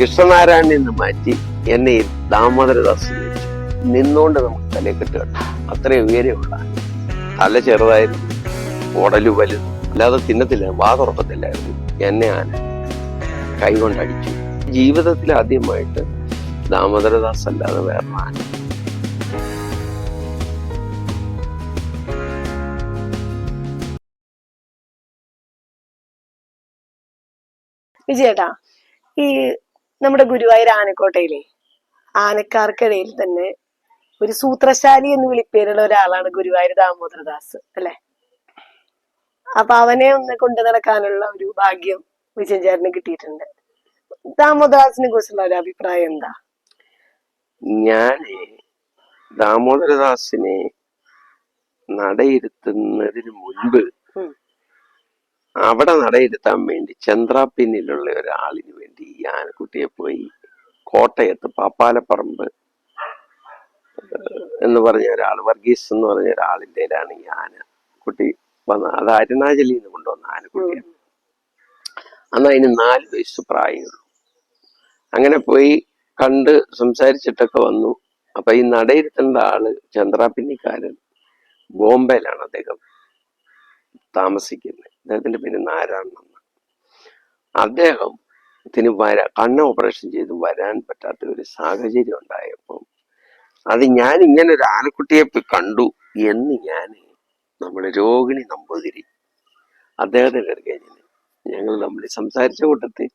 കൃഷ്ണനാരായണൻ നിന്ന് മാറ്റി എന്നെ ഈ ദാമോദരദാസ് നിന്നുകൊണ്ട് നമുക്ക് തലയെ കെട്ടുകെട്ടു. അത്രയും ഉയരമുള്ള. തല ചെറുതായിരുന്നു. ഉടലു വലുത്. അല്ലാതെ തിന്നത്തില്ല. വാതുറപ്പത്തില്ലായിരുന്നു എന്നെ ആന കൈകൊണ്ടടിച്ചു ജീവിതത്തിൽ ആദ്യമായിട്ട് ദാമോദരദാസ് അല്ലാതെ വേറെ ആന വിജയേട്ടാ ഈ നമ്മുടെ ഗുരുവായൂർ ആനക്കോട്ടയിലെ ആനക്കാർക്കിടയിൽ തന്നെ ഒരു സൂത്രശാലി എന്ന് വിളിപ്പേരുള്ള ഒരാളാണ് ഗുരുവായൂർ ദാമോദരദാസ് അല്ലെ അപ്പൊ അവനെ ഒന്ന് കൊണ്ടു നടക്കാനുള്ള ഒരു ഭാഗ്യം വിജയൻ കിട്ടിയിട്ടുണ്ട് ദാമോദരദാസിനെ കുറിച്ചുള്ള ഒരു അഭിപ്രായം എന്താ ഞാൻ ദാമോദരദാസിനെ നടയിരുത്തുന്നതിന് മുൻപ്. അവിടെ നടയിരുത്താൻ വേണ്ടി ചന്ദ്രാപ്പിന്നിലുള്ള ഒരാളിന് വേണ്ടി ഈ ആനക്കുട്ടിയെ പോയി കോട്ടയത്ത് പാപ്പാലപ്പറമ്പ് എന്ന് പറഞ്ഞ ഒരാൾ വർഗീസ് എന്ന് പറഞ്ഞ ഒരാളിന്റെ ആണ് ഈ ആന കുട്ടി വന്ന അത് അരുണാചലിൽ നിന്ന് കൊണ്ടുവന്ന ആനക്കുട്ടിയാണ് അന്ന് അതിന് നാല് വയസ്സ് പ്രായമുള്ളൂ അങ്ങനെ പോയി കണ്ട് സംസാരിച്ചിട്ടൊക്കെ വന്നു. അപ്പൊ ഈ നടയിരുത്തേണ്ട ആൾ ചന്ദ്രാപിന്നിക്കാരൻ ബോംബെയിലാണ് അദ്ദേഹം താമസിക്കുന്നത്. അദ്ദേഹത്തിന്റെ പേര് നാരായണൻ അദ്ദേഹം ത്തിന് വര കണ്ണ് ഓപ്പറേഷൻ ചെയ്ത് വരാൻ പറ്റാത്ത ഒരു സാഹചര്യം ഉണ്ടായപ്പോൾ അത് ഞാൻ ഇങ്ങനെ ഒരു ആനക്കുട്ടിയെ കണ്ടു എന്ന് ഞാൻ നമ്മുടെ രോഹിണി നമ്പൂതിരി അദ്ദേഹത്തെ അടുക്കൽ ഞാൻ ഞങ്ങൾ തമ്മിൽ സംസാരിച്ച കൂട്ടത്തിൽ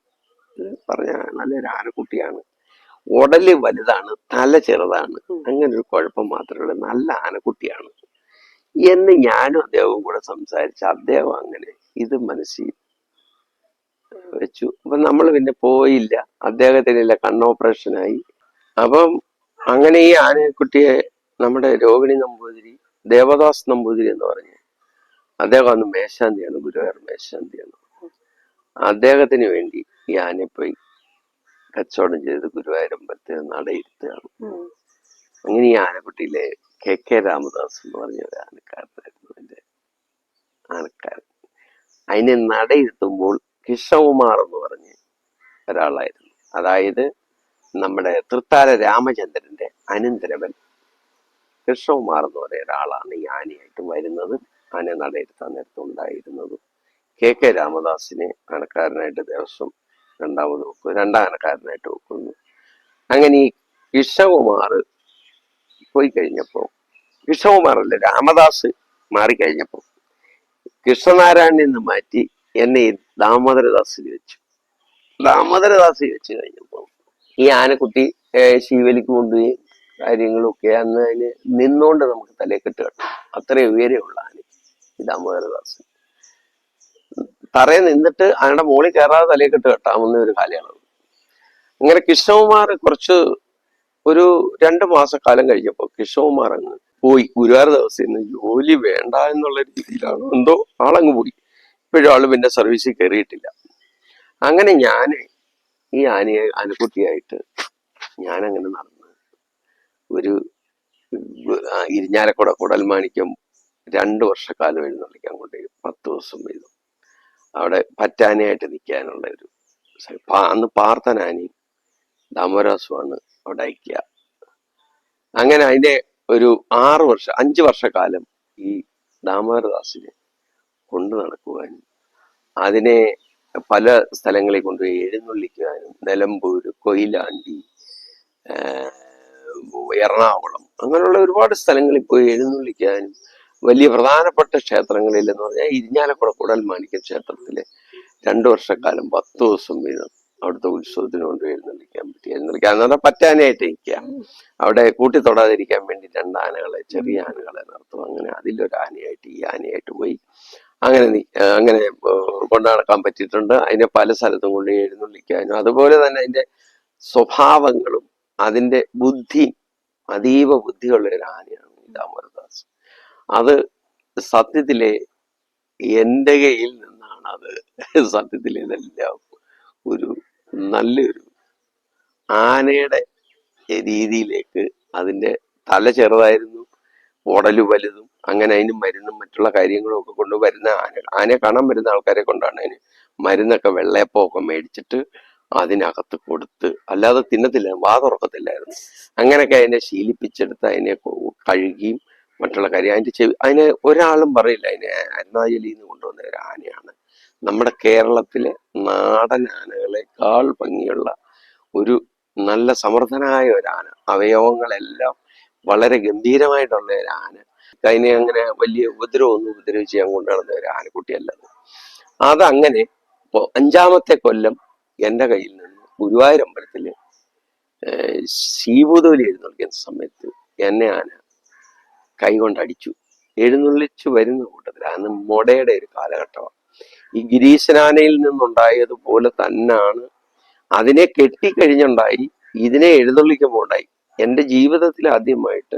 പറഞ്ഞ നല്ലൊരു ആനക്കുട്ടിയാണ് ഉടൽ വലുതാണ് തല ചെറുതാണ് അങ്ങനെ ഒരു കുഴപ്പം മാത്രമേ നല്ല ആനക്കുട്ടിയാണ് എന്ന് ഞാനും അദ്ദേഹവും കൂടെ സംസാരിച്ച് അദ്ദേഹം അങ്ങനെ ഇത് മനസ്സിൽ വെച്ചു. അപ്പൊ നമ്മൾ പിന്നെ പോയില്ല. അദ്ദേഹത്തിനില്ല കണ്ണ് ഓപ്പറേഷനായി അപ്പം അങ്ങനെ ഈ ആനക്കുട്ടിയെ നമ്മുടെ രോഹിണി നമ്പൂതിരി ദേവദാസ് നമ്പൂതിരി എന്ന് പറഞ്ഞു അദ്ദേഹം അന്ന് മേശാന്തിയാണ് ഗുരുവായൂർ മേശാന്തിയാണ് അദ്ദേഹത്തിന് വേണ്ടി ഈ ആനയെ പോയി കച്ചവടം ചെയ്ത് ഗുരുവായൂരമ്പലത്തിൽ നടയിരുത്തുകയാണ്. അങ്ങനെ ഈ ആനക്കുട്ടിയിലെ കെ കെ രാമദാസ് എന്ന് പറഞ്ഞ ഒരു ആനക്കാരനായിരുന്നു എന്റെ ആനക്കാരൻ. അതിനെ നടയിരുത്തുമ്പോൾ കിഷകുമാർ എന്ന് പറഞ്ഞ് ഒരാളായിരുന്നു. അതായത് നമ്മുടെ തൃത്താല രാമചന്ദ്രന്റെ അനന്തരവൻ. കൃഷ്ണകുമാർ എന്ന് പറയുന്ന ഒരാളാണ് ഈ ആനയായിട്ട് വരുന്നത്. ആന നടയിരുത്താൻ നേരത്തെ ഉണ്ടായിരുന്നത്. കെ കെ രാമദാസിനെ ആനക്കാരനായിട്ട് ദേവസ്വം രണ്ടാമത് വെക്കും രണ്ടാം ആനക്കാരനായിട്ട് വെക്കുന്നു. അങ്ങനെ ഈ കൃഷ്ണകുമാർ പോയി കഴിഞ്ഞപ്പോൾ കൃഷ്ണകുമാറല്ല രാമദാസ് മാറിക്കഴിഞ്ഞപ്പോൾ കൃഷ്ണനാരായണൻ നിന്ന് മാറ്റി എന്നെ ഈ ദാമോദരദാസിൽ വെച്ചു. ദാമോദരദാസിൽ വെച്ച് കഴിഞ്ഞപ്പോൾ ഈ ആനക്കുട്ടി ശിവലിക്ക് കൊണ്ടുപോയി കാര്യങ്ങളൊക്കെ അന്ന് അതിന് നിന്നുകൊണ്ട് നമുക്ക് തലേ കെട്ടുക അത്രയും ഉയരെയുള്ള ആന ഈ ദാമോദരദാസ് തറയിൽ നിന്നിട്ട് ആനയുടെ മോളിൽ കയറാതെ തലേ കെട്ട് കെട്ടാവുന്ന ഒരു കാലയളവ്. അങ്ങനെ കൃഷ്ണകുമാർ കുറച്ച് ഒരു രണ്ട് മാസക്കാലം കഴിഞ്ഞപ്പോൾ കൃഷ്ണകുമാർ അങ്ങ് പോയി. ഗുരുവായൂർ ദിവസം ജോലി വേണ്ട എന്നുള്ള രീതിയിലാണ്? എന്തോ ആളങ്ങ് പോയി. ഇപ്പോഴും ആളും പിന്നെ സർവീസിൽ കയറിയിട്ടില്ല അങ്ങനെ ഞാൻ ഈ ആനയെ ആനക്കുട്ടിയായിട്ട് ഞാനങ്ങനെ നടന്ന് ഒരു ഇരിഞ്ഞാലക്കുട കുടൽമാണിക്യം രണ്ട് വർഷക്കാലം എഴുന്നള്ളിക്കാൻ കൊണ്ട് പത്ത് ദിവസം എഴുതും. അവിടെ പറ്റാനയായിട്ട് നിൽക്കാനുള്ള ഒരു അന്ന് പാർത്തനാനിയും ദാമോരാസുമാണ് അവിടെ ഐക്യ അങ്ങനെ അതിന്റെ ഒരു ആറ് വർഷം അഞ്ച് വർഷക്കാലം ഈ ദാമോദരദാസിനെ കൊണ്ടു നടക്കുവാനും അതിനെ പല സ്ഥലങ്ങളിൽ കൊണ്ടുപോയി എഴുന്നള്ളിക്കുവാനും നിലമ്പൂര് കൊയിലാണ്ടി എറണാകുളം അങ്ങനെയുള്ള ഒരുപാട് സ്ഥലങ്ങളിൽ പോയി എഴുന്നള്ളിക്കാനും വലിയ പ്രധാനപ്പെട്ട ക്ഷേത്രങ്ങളിൽ എന്ന് പറഞ്ഞാൽ ഇരിഞ്ഞാലക്കുട കുടൽമാണിക്യ ക്ഷേത്രത്തിലെ രണ്ടു വർഷക്കാലം പത്ത് ദിവസം വീതം അവിടുത്തെ ഉത്സവത്തിന് കൊണ്ട് എഴുന്നള്ളിക്കാൻ പറ്റി. എഴുന്നള്ളിക്കാൻ പറഞ്ഞാൽ പറ്റാനായിട്ട് ഇരിക്കാം. അവിടെ കൂട്ടി തൊടാതിരിക്കാൻ വേണ്ടി രണ്ട് ആനകളെ ചെറിയ ആനകളെ നടത്തും. അങ്ങനെ അതിലൊരു ആനയായിട്ട് ഈ ആനയായിട്ട് പോയി. അങ്ങനെ അങ്ങനെ കൊണ്ടുനടക്കാൻ കൊണ്ടു നടക്കാൻ പറ്റിയിട്ടുണ്ട്. അതിനെ പല സ്ഥലത്തും കൊണ്ട് എഴുന്നള്ളിക്കാനും അതുപോലെ തന്നെ അതിന്റെ സ്വഭാവങ്ങളും അതിന്റെ ബുദ്ധി അതീവ ബുദ്ധിയുള്ള ഒരു ആനയാണ് ഈ അത് സത്യത്തിലെ എന്റെ കയ്യിൽ നിന്നാണ് അത് സത്യത്തിൽ ഇതെല്ലാം ഒരു നല്ലൊരു ആനയുടെ രീതിയിലേക്ക് അതിന്റെ തല ചെറുതായിരുന്നു ഉടൽ വലുതും അങ്ങനെ അതിന് മരുന്നും മറ്റുള്ള കാര്യങ്ങളും ഒക്കെ കൊണ്ട് വരുന്ന ആന ആനയെ കാണാൻ വരുന്ന ആൾക്കാരെ കൊണ്ടാണ് അതിന് മരുന്നൊക്കെ വെള്ളയപ്പമൊക്കെ മേടിച്ചിട്ട് അതിനകത്ത് കൊടുത്ത് അല്ലാതെ തിന്നത്തില്ല വാ തുറക്കത്തില്ലായിരുന്നു. അങ്ങനെയൊക്കെ അതിനെ ശീലിപ്പിച്ചെടുത്ത് അതിനെ കഴുകിയും മറ്റുള്ള കാര്യം. അതിന്റെ ചെവി അതിനെ ഒരാളും പറയില്ല. അതിനെ അരുണാചലിൽ നിന്ന് കൊണ്ടുവന്ന ഒരു ആനയാണ്. നമ്മുടെ കേരളത്തിലെ നാടൻ ആനകളെക്കാൾ ഭംഗിയുള്ള ഒരു നല്ല സമർത്ഥനായ ഒരു ആന. അവയവങ്ങളെല്ലാം വളരെ ഗംഭീരമായിട്ടുള്ള ഒരു ആന. അതിനെ അങ്ങനെ വലിയ ഉപദ്രവമൊന്നും ഉപദ്രവിച്ച് ഞാൻ കൊണ്ടു നടന്ന ഒരു ആനക്കുട്ടിയല്ല അത് അതങ്ങനെ ഇപ്പോൾ അഞ്ചാമത്തെ കൊല്ലം എന്റെ കയ്യിൽ നിന്ന് ഗുരുവായൂർ ശീഭൂതോലി എഴുന്നള്ളിക്കുന്ന സമയത്ത് എന്നെ ആന കൈകൊണ്ട് അടിച്ചു എഴുന്നള്ളിച്ചു വരുന്ന കൂട്ടത്തിൽ അന്ന് മൊടയുടെ ഒരു കാലഘട്ടമാണ്. ഈ ഗിരീശനാനയിൽ നിന്നുണ്ടായതുപോലെ തന്നാണ്. അതിനെ കെട്ടിക്കഴിഞ്ഞുണ്ടായി ഇതിനെ എഴുന്നള്ളിക്കുമ്പോൾ ഉണ്ടായി എന്റെ ജീവിതത്തിൽ ആദ്യമായിട്ട്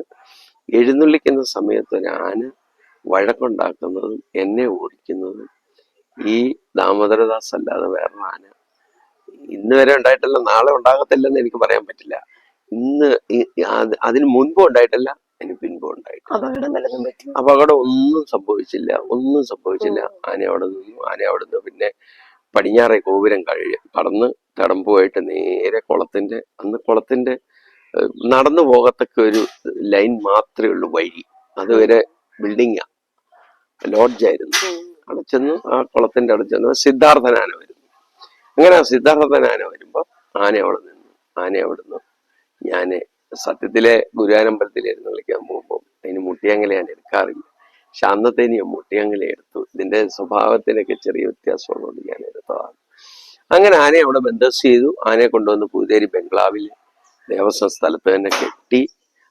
എഴുന്നള്ളിക്കുന്ന സമയത്ത് ഞാൻ വഴക്കുണ്ടാക്കുന്നതും എന്നെ ഓടിക്കുന്നതും ഈ ദാമോദരദാസ് അല്ലാതെ വേറെ ആന ഇന്ന് വരെ ഉണ്ടായിട്ടില്ല നാളെ ഉണ്ടാകത്തില്ലെന്ന് എനിക്ക് പറയാൻ പറ്റില്ല. ഇന്ന് അതിന് മുൻപ് ഉണ്ടായിട്ടില്ല അതിന് പിൻപുണ്ടായി അപകടം വല്ലതും പറ്റി. അപകടം ഒന്നും സംഭവിച്ചില്ല ഒന്നും സംഭവിച്ചില്ല. ആന അവിടെ നിന്നു ആന അവിടെ നിന്ന്. പിന്നെ പടിഞ്ഞാറെ ഗോപുരം കഴിയ കടന്ന് തടമ്പുമായിട്ട് നേരെ കുളത്തിന്റെ അന്ന് കുളത്തിന്റെ നടന്നു പോകത്തക്ക ഒരു ലൈൻ മാത്രമേ ഉള്ളൂ വഴി. അതുവരെ ബിൽഡിങ്ങാ. ലോഡ്ജായിരുന്നു. അടച്ചെന്ന് ആ കുളത്തിന്റെ അടച്ചെന്ന് സിദ്ധാർത്ഥനാന വരുന്നു. അങ്ങനെ ആ സിദ്ധാർത്ഥനാന വരുമ്പോ ആന അവിടെ നിന്നു. ആന അവിടെ നിന്ന്. ഞാൻ സത്യത്തിലെ ഗുരുവാനമ്പലത്തിൽ എഴുന്നള്ളിക്കാൻ പോകുമ്പോൾ അതിന് മുട്ടിയങ്കല ഞാൻ എടുക്കാറില്ല. പക്ഷെ അന്നത്തെ ഞാൻ മുട്ടിയങ്കല എടുത്തു. ഇതിന്റെ സ്വഭാവത്തിനൊക്കെ ചെറിയ വ്യത്യാസമുള്ളതുകൊണ്ട് ഞാൻ എടുത്തതാണ്. അങ്ങനെ ആനയെ അവിടെ ബന്ധസ് ചെയ്തു. ആനയെ കൊണ്ടുവന്ന് പൂതേരി ബംഗ്ലാവിൽ ദേവസ്വം സ്ഥലത്ത് തന്നെ കെട്ടി.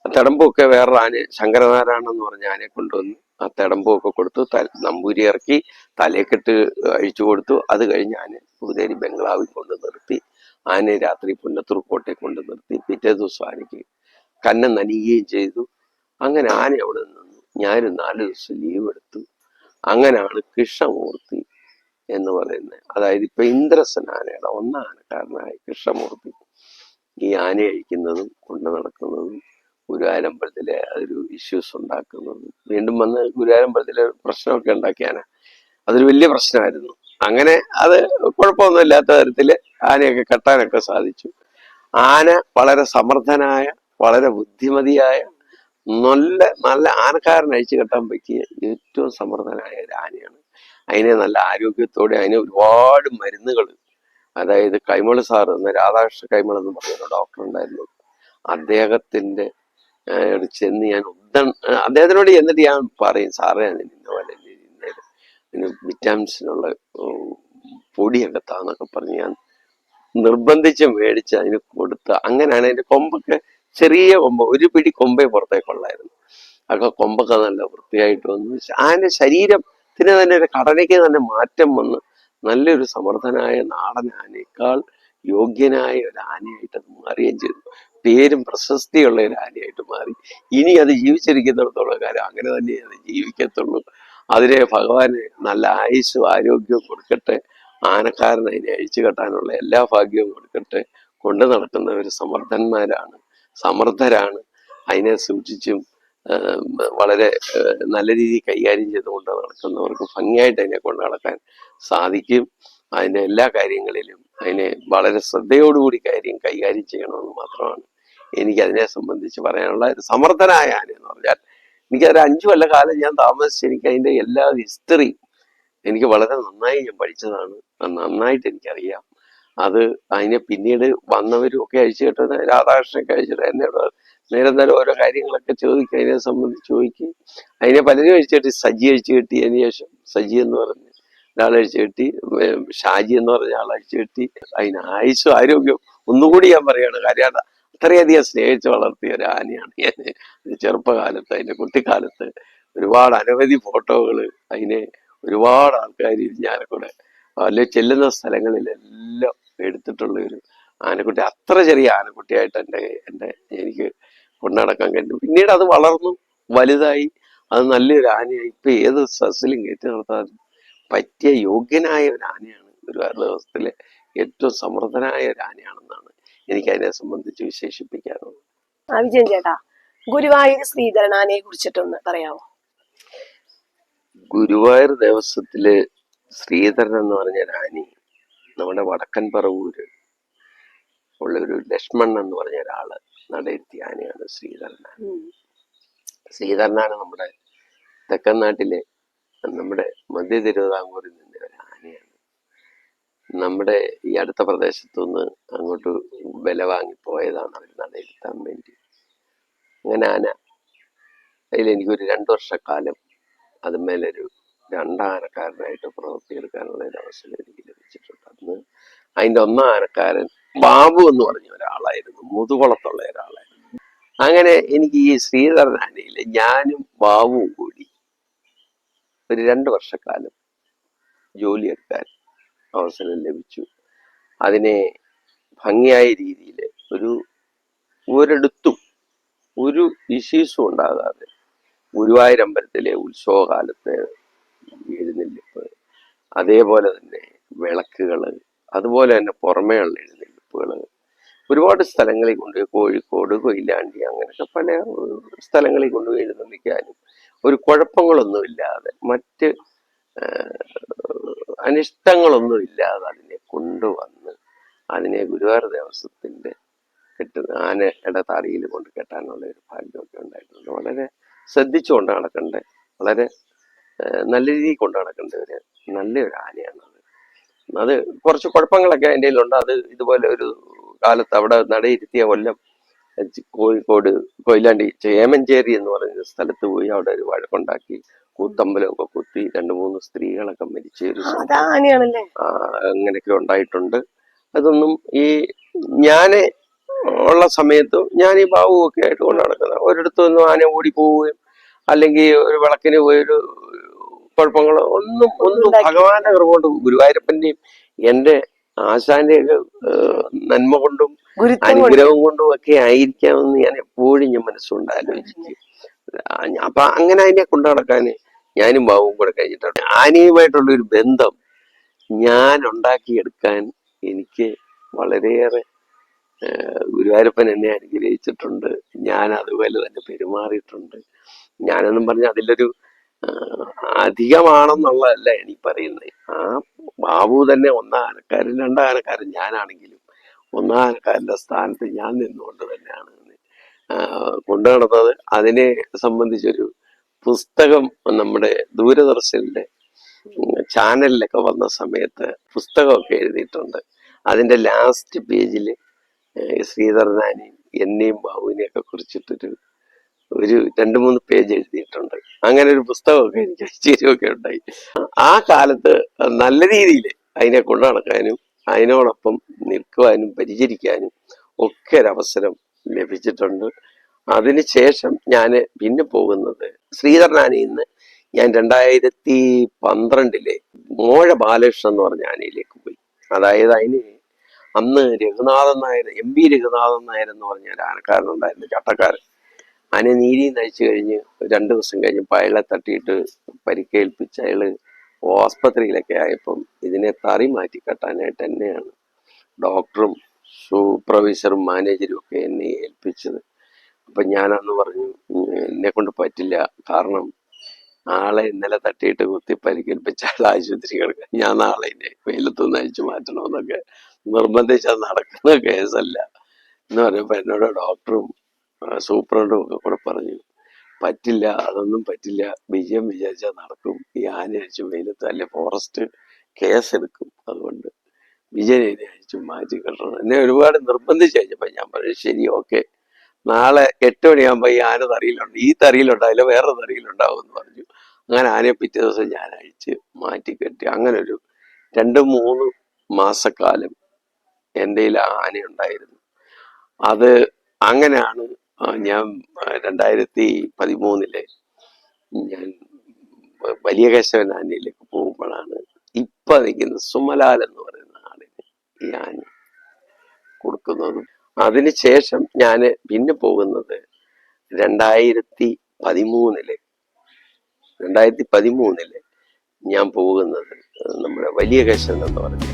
ആ തടമ്പൊക്കെ വേറൊരു ആന ശങ്കരനാരായണൻ എന്ന് പറഞ്ഞ ആനയെ കൊണ്ടുവന്ന് ആ തടമ്പൊക്കെ കൊടുത്തു. നമ്പൂരി ഇറക്കി തലയെക്കെട്ട് അഴിച്ചു കൊടുത്തു. അത് കഴിഞ്ഞ് ആന പൂതേരി ബംഗ്ലാവിൽ കൊണ്ട് നിർത്തി. ആനയെ രാത്രി പുന്നത്തൂർ കോട്ടയെ കൊണ്ട് നിർത്തി പിറ്റേ ദിവസം ആനയ്ക്ക് കന്നം നനിയുകയും ചെയ്തു. അങ്ങനെ ആന അവിടെ നിന്നു. ഞാനൊരു നാല് ദിവസം ലീവ് എടുത്തു. അങ്ങനെയാണ് കൃഷ്ണമൂർത്തി എന്ന് പറയുന്നത്. അതായത് ഇപ്പൊ ഇന്ദ്രസൻ ആനയുടെ ഒന്നാം ആനക്കാരനായ കൃഷ്ണമൂർത്തി. ഈ ആന അഴിക്കുന്നതും കൊണ്ടു നടക്കുന്നതും ഗുരുവായൂരമ്പലത്തിലെ അതൊരു ഇഷ്യൂസ് ഉണ്ടാക്കുന്നതും. വീണ്ടും വന്ന് ഗുരുവായൂരമ്പലത്തിലെ പ്രശ്നമൊക്കെ ഉണ്ടാക്കിയാന അതൊരു വലിയ പ്രശ്നമായിരുന്നു. അങ്ങനെ അത് കുഴപ്പമൊന്നുമില്ലാത്ത തരത്തിൽ ആനയൊക്കെ കെട്ടാനൊക്കെ സാധിച്ചു. ആന വളരെ സമർത്ഥനായ വളരെ ബുദ്ധിമതിയായ നല്ല നല്ല ആനക്കാരൻ അഴിച്ചു കെട്ടാൻ പറ്റിയ ഏറ്റവും സമർത്ഥനായ ഒരു ആനയാണ്. അതിനെ നല്ല ആരോഗ്യത്തോടെ അതിനെ ഒരുപാട് മരുന്നുകൾ അതായത് കൈമൾ സാർ എന്ന രാധാകൃഷ്ണ കൈമൾ എന്ന് പറയുന്ന ഡോക്ടർ ഉണ്ടായിരുന്നു. അദ്ദേഹത്തിന്റെ ചെന്ന് ഞാൻ ഉദ്ദൻ ആ, അദ്ദേഹത്തിനോട് ചെന്നിട്ട് ഞാൻ പറയും സാറേ ഇന്ന പോലെ ഇതിന് വിറ്റാമിൻസിനുള്ള പൊടി പൊടിയൊക്കെ താന്നൊക്കെ പറഞ്ഞ് ഞാൻ നിർബന്ധിച്ച് മേടിച്ച് അതിന് കൊടുത്ത് അങ്ങനെയാണ് അതിന്റെ കൊമ്പൊക്കെ ചെറിയ കൊമ്പ് ഒരു പിടി കൊമ്പേ പുറത്തേക്കുള്ളായിരുന്നു അതൊക്കെ കൊമ്പൊക്കെ നല്ല വൃത്തിയായിട്ട് വന്നു ആന്റെ ശരീരത്തിന് തന്നെ ഒരു ഘടനയ്ക്ക് തന്നെ മാറ്റം വന്ന് നല്ലൊരു സമർത്ഥനായ നാടൻ ആനയേക്കാൾ യോഗ്യനായ ഒരു ആനയായിട്ട് അത് മാറുകയും ചെയ്തു. പേരും പ്രശസ്തിയുള്ള ഒരു ആനയായിട്ട് മാറി. ഇനി അത് ജീവിച്ചിരിക്കുന്നിടത്തോളം കാലം അങ്ങനെ തന്നെ അത് ജീവിക്കത്തുള്ളൂ. അതിനെ ഭഗവാന് നല്ല ആയുസ്സും ആരോഗ്യവും കൊടുക്കട്ടെ. ആനക്കാരൻ അതിനെ അഴിച്ചു കെട്ടാനുള്ള എല്ലാ ഭാഗ്യവും കൊടുക്കട്ടെ. കൊണ്ടു നടക്കുന്നവർ സമർത്ഥന്മാരാണ് സമർത്ഥരാണ്. അതിനെ സൂക്ഷിച്ചും വളരെ നല്ല രീതിയിൽ കൈകാര്യം ചെയ്തുകൊണ്ട് നടക്കുന്നവർക്ക് ഭംഗിയായിട്ട് അതിനെ കൊണ്ട് നടക്കാൻ സാധിക്കും. അതിന്റെ എല്ലാ കാര്യങ്ങളിലും അതിനെ വളരെ ശ്രദ്ധയോടുകൂടി കാര്യം കൈകാര്യം ചെയ്യണമെന്ന് മാത്രമാണ് എനിക്ക് അതിനെ സംബന്ധിച്ച് പറയാനുള്ള സമർത്ഥനായ ആന എന്ന് പറഞ്ഞാൽ എനിക്കൊരു അഞ്ചു കൊല്ല കാലം ഞാൻ താമസിച്ച് എനിക്ക് അതിന്റെ എല്ലാ ഹിസ്റ്ററി എനിക്ക് വളരെ നന്നായി ഞാൻ പഠിച്ചതാണ്. നന്നായിട്ട് എനിക്കറിയാം. അത് അതിനെ പിന്നീട് വന്നവരും ഒക്കെ അഴിച്ചു കിട്ടുന്ന രാധാകൃഷ്ണനൊക്കെ അഴിച്ചിട്ട് എന്നോട് നേരെ നേരം ഓരോ കാര്യങ്ങളൊക്കെ ചോദിക്കും. അതിനെ സംബന്ധിച്ച് ചോദിക്കും. അതിനെ പലരും അഴിച്ചു കിട്ടി. സജി അഴിച്ചു കെട്ടിയതിന് ശേഷം സജി എന്ന് പറഞ്ഞ് ഒരാൾ അഴിച്ചു കെട്ടി. ഷാജി എന്ന് പറഞ്ഞ ആൾ അഴിച്ചു കെട്ടി. അതിന് ആയുസ്സും ആരോഗ്യവും ഒന്നുകൂടി ഞാൻ പറയാണ്. കാര്യം അത്രയധികം സ്നേഹിച്ച് വളർത്തിയ ഒരു ആനയാണ് ഞാൻ. ചെറുപ്പകാലത്ത് അതിന്റെ കുട്ടിക്കാലത്ത് ഒരുപാട് അനവധി ഫോട്ടോകൾ അതിനെ ഒരുപാട് ആൾക്കാർ ഞാനക്കൂടെ അല്ലെ ചെല്ലുന്ന സ്ഥലങ്ങളിലെല്ലാം എടുത്തിട്ടുള്ള ഒരു ആനക്കുട്ടി. അത്ര ചെറിയ ആനക്കുട്ടിയായിട്ട് എന്റെ എന്റെ എനിക്ക് കൊണ്ടുനടക്കാൻ കഴിഞ്ഞു. പിന്നീട് അത് വളർന്നു വലുതായി. അത് നല്ലൊരു ആനയായി. ഇപ്പം ഏത് സസിലും കയറ്റി നിർത്താനും പറ്റിയ യോഗ്യനായ ഒരു ആനയാണ് ഒരു ദിവസത്തിലെ ഏറ്റവും സമൃദ്ധനായ ഒരു ആനയാണെന്നാണ് എനിക്ക് അതിനെ സംബന്ധിച്ച് വിശേഷിപ്പിക്കാനോ ആ വിജയൻ ചേട്ടാ ഗുരുവായൂർ ശ്രീധരനാനെ കുറിച്ചിട്ടൊന്ന് പറയാമോ? ഗുരുവായൂർ ദേവസ്വത്തിൽ ശ്രീധരൻ എന്ന് പറഞ്ഞ രാണി നമ്മുടെ വടക്കൻ പറവൂര് ഉള്ള ഒരു ലക്ഷ്മൺ എന്ന് പറഞ്ഞ ഒരാൾ നടയിരുത്തിയ ആനയാണ് ശ്രീധരനാണ്. ഉം. ശ്രീധരനാണ് നമ്മുടെ തെക്കൻ നാട്ടിലെ നമ്മുടെ മധ്യ തിരുവിതാംകൂറിൽ നിന്ന് നമ്മുടെ ഈ അടുത്ത പ്രദേശത്തുനിന്ന് അങ്ങോട്ട് വില വാങ്ങി പോയതാണ് അവർ നടയിരുത്താൻ വേണ്ടി. അങ്ങനെ ആന അതിലെനിക്കൊരു രണ്ടു വർഷക്കാലം അതുമേലൊരു രണ്ടാനക്കാരനായിട്ട് പ്രവർത്തിയെടുക്കാനുള്ള ഒരു അവസരം എനിക്ക് ലഭിച്ചിട്ടുണ്ട്. അന്ന് അതിന്റെ ഒന്നാം ആനക്കാരൻ ബാബു എന്ന് പറഞ്ഞ ഒരാളായിരുന്നു മുതുകുളത്തുള്ള ഒരാളായിരുന്നു. അങ്ങനെ എനിക്ക് ഈ ശ്രീധരൻ ആനയിൽ ഞാനും ബാബുവും കൂടി ഒരു രണ്ട് വർഷക്കാലം ജോലിയെടുക്കാൻ അവസരം ലഭിച്ചു. അതിനെ ഭംഗിയായ രീതിയിൽ ഒരു ഒരിടത്തും ഒരു ഇഷ്യൂസും ഉണ്ടാകാതെ ഗുരുവായൂർ അമ്പലത്തിലെ ഉത്സവകാലത്ത് എഴുന്നള്ളിപ്പ് അതേപോലെ തന്നെ വിളക്കുകൾ അതുപോലെ തന്നെ പുറമേയുള്ള എഴുന്നള്ളിപ്പുകൾ ഒരുപാട് സ്ഥലങ്ങളിൽ കൊണ്ടുപോയി കോഴിക്കോട് കൊയിലാണ്ടി അങ്ങനെയൊക്കെ പല സ്ഥലങ്ങളിൽ കൊണ്ടുപോയി എഴുന്നള്ളിക്കാനും ഒരു കുഴപ്പങ്ങളൊന്നുമില്ലാതെ മറ്റ് അനിഷ്ടങ്ങളൊന്നും ഇല്ലാതെ അതിനെ കൊണ്ടുവന്ന് അതിനെ ഗുരുവായൂർ ദേവസ്വത്തിന്റെ കെട്ടുന്ന ആനയുടെ തറിയിൽ കൊണ്ട് കെട്ടാനുള്ള ഒരു ഭാഗ്യമൊക്കെ ഉണ്ടായിട്ടുണ്ട്. വളരെ ശ്രദ്ധിച്ചുകൊണ്ട് നടക്കേണ്ട വളരെ നല്ല രീതിയിൽ കൊണ്ട് നടക്കേണ്ട ഒരു നല്ലൊരു ആനയാണ് അത്. കുറച്ച് കുഴപ്പങ്ങളൊക്കെ അതിന്റെ ഉണ്ട് അത് ഇതുപോലെ ഒരു കാലത്ത് അവിടെ നടയിരുത്തിയ കൊല്ലം കോഴിക്കോട് കൊയിലാണ്ടി ചേമഞ്ചേരി എന്ന് പറയുന്ന സ്ഥലത്ത് പോയി അവിടെ ഒരു വഴക്കുണ്ടാക്കി കൂത്തമ്പലമൊക്കെ കുത്തി രണ്ട് മൂന്ന് സ്ത്രീകളൊക്കെ മരിച്ച അങ്ങനെയൊക്കെ ഉണ്ടായിട്ടുണ്ട്. അതൊന്നും ഈ ഞാൻ ഉള്ള സമയത്ത് ഞാൻ ഈ ബാബുവൊക്കെ ആയിട്ട് കൊണ്ട് നടക്കുന്നത് ഒരിടത്തൊന്നും ആന ഓടി പോവുകയും അല്ലെങ്കിൽ ഒരു വിളക്കിന് പോയൊരു കുഴപ്പങ്ങളോ ഒന്നും ഒന്നും. ഭഗവാന്റെ കൃപ കൊണ്ട് ഗുരുവായൂരപ്പന്റെയും എന്റെ ആശാന്റെ ഒക്കെ നന്മ കൊണ്ടും അനുഗ്രഹം കൊണ്ടും ഒക്കെ ആയിരിക്കാമെന്ന് ഞാൻ എപ്പോഴും ഞാൻ മനസ്സുകൊണ്ട് ആലോചിക്കും അപ്പൊ അങ്ങനെ അതിനെ കൊണ്ടു നടക്കാൻ ഞാനും ബാബുവും കൂടെ കഴിഞ്ഞിട്ടുണ്ട് ആനയുമായിട്ടുള്ള ഒരു ബന്ധം ഞാൻ ഉണ്ടാക്കിയെടുക്കാൻ എനിക്ക് വളരെയേറെ ഗുരുവായൂരപ്പൻ എന്നെ അനുഗ്രഹിച്ചിട്ടുണ്ട്. ഞാൻ അതുപോലെ തന്നെ പെരുമാറിയിട്ടുണ്ട്. ഞാനെന്നും പറഞ്ഞ അതിലൊരു അധികമാണെന്നുള്ളതല്ല എനിക്ക് പറയുന്നത്. ആ ബാബു തന്നെ ഒന്നാനക്കാരൻ രണ്ടാനക്കാരൻ ഞാനാണെങ്കിലും ഒന്നാനക്കാരന്റെ സ്ഥാനത്ത് ഞാൻ നിന്നുകൊണ്ട് തന്നെയാണ്. കൊണ്ടു നടന്നത് അതിനെ സംബന്ധിച്ചൊരു പുസ്തകം നമ്മുടെ ദൂരദർശനിലെ ചാനലിലൊക്കെ വന്ന സമയത്ത് പുസ്തകമൊക്കെ എഴുതിയിട്ടുണ്ട്. അതിന്റെ ലാസ്റ്റ് പേജിൽ ശ്രീധരനാനെയും എന്നെയും ബാബുവിനെയും ഒക്കെ കുറിച്ചിട്ടൊരു ഒരു രണ്ട് മൂന്ന് പേജ് എഴുതിയിട്ടുണ്ട്. അങ്ങനെ ഒരു പുസ്തകമൊക്കെ എനിക്ക് അയച്ചുതരുമൊക്കെ ഉണ്ടായി. ആ കാലത്ത് നല്ല രീതിയിൽ അതിനെ കൊണ്ടു നടക്കാനും അതിനോടൊപ്പം നിൽക്കുവാനും പരിചരിക്കാനും ഒക്കെ ഒരവസരം ലഭിച്ചിട്ടുണ്ട്. അതിനുശേഷം ഞാൻ പിന്നെ പോകുന്നത് ശ്രീധരനാനി നിന്ന് ഞാൻ രണ്ടായിരത്തി പന്ത്രണ്ടിലെ മോഴ ബാലകൃഷ്ണൻ എന്ന് പറഞ്ഞ ആനയിലേക്ക് പോയി. അതായത് അതിന് അന്ന് രഘുനാഥൻ നായർ എം പി രഘുനാഥൻ നായർ എന്ന് പറഞ്ഞ ഒരു ആനക്കാരനുണ്ടായിരുന്നു ചട്ടക്കാരൻ. ആന നീരി നയിച്ചു കഴിഞ്ഞ് രണ്ട് ദിവസം കഴിഞ്ഞ് അയാളെ തട്ടിയിട്ട് പരിക്കേൽപ്പിച്ച് അയാൾ ആസ്പത്രിയിലൊക്കെ ആയപ്പം ഇതിനെ തറി മാറ്റി കെട്ടാനായിട്ട് തന്നെയാണ് ഡോക്ടറും സൂപ്പർവൈസറും മാനേജരും ഒക്കെ എന്നെ ഏൽപ്പിച്ചത്. അപ്പൊ ഞാനന്ന് പറഞ്ഞു "ഉം, എന്നെ കൊണ്ട് പറ്റില്ല. കാരണം ആളെ ഇന്നലെ തട്ടിയിട്ട് കുത്തി പരിക്കേൽപ്പിച്ച ആശുപത്രി കിടക്കുക ഞാൻ നാളെ ഇതിനെ വെയിലത്തുനിന്ന് അഴിച്ചു മാറ്റണമെന്നൊക്കെ നിർബന്ധിച്ചാൽ നടക്കുന്ന കേസല്ല. എന്ന് പറയുമ്പോ എന്നോട് ഡോക്ടറും സൂപ്രണ്ടും ഒക്കെ കൂടെ പറഞ്ഞു പറ്റില്ല അതൊന്നും പറ്റില്ല. വിജയം വിചാരിച്ചാൽ നടക്കും. ഈ ആന അഴിച്ചു വെയിലത്ത് അല്ലെ ഫോറസ്റ്റ് കേസ് എടുക്കും അതുകൊണ്ട്. വിജയനെ അയച്ചു മാറ്റി കിട്ടണം എന്നെ ഒരുപാട് നിർബന്ധിച്ച് കഴിഞ്ഞപ്പോ ഞാൻ പറഞ്ഞു ശരി ഓക്കെ. നാളെ എട്ട് മണിയാകുമ്പോൾ ഈ ആന തറിയിലുണ്ട് ഈ തറിയിലുണ്ടാവില്ല വേറെ തറിയിലുണ്ടാവും എന്ന് പറഞ്ഞു. അങ്ങനെ ആനയെ പിറ്റേ ദിവസം ഞാൻ അഴിച്ച് മാറ്റിക്കെട്ടി അങ്ങനെ ഒരു രണ്ട് മൂന്ന് മാസക്കാലം എന്റെ ആ ആന ഉണ്ടായിരുന്നു അത് അങ്ങനെയാണ് ഞാൻ രണ്ടായിരത്തി പതിമൂന്നിലെ ഞാൻ വലിയ കേശവൻ ആനയിലേക്ക് പോകുമ്പോഴാണ് ഇപ്പൊ നിൽക്കുന്ന സുമലാൽ എന്ന് പറയുന്ന ആളിന് ഈ ആന കൊടുക്കുന്നതും അതിനുശേഷം ഞാൻ പിന്നെ പോകുന്നത് രണ്ടായിരത്തി പതിമൂന്നിൽ. രണ്ടായിരത്തി പതിമൂന്നിൽ ഞാൻ പോകുന്നത് നമ്മുടെ വലിയ കശൻ എന്ന് പറഞ്ഞ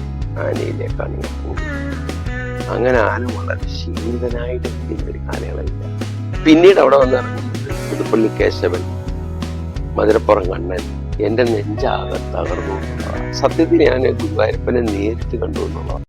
ആനയിലേക്കാണ് ഞാൻ പോകുന്നത്. അങ്ങനെ ആന വളരെ ശീതനായിട്ട് ഒരു കാലയളവില്ല പിന്നീട് അവിടെ വന്ന് പുതുപ്പള്ളി കേശവൻ മധുരപ്പുറം കണ്ണൻ എന്റെ നെഞ്ചാകെ തകർന്നു. സത്യത്തിൽ ഞാൻ ഗുരുവായൂരപ്പനെ നേരിട്ട് കണ്ടു എന്നുള്ളതാണ്.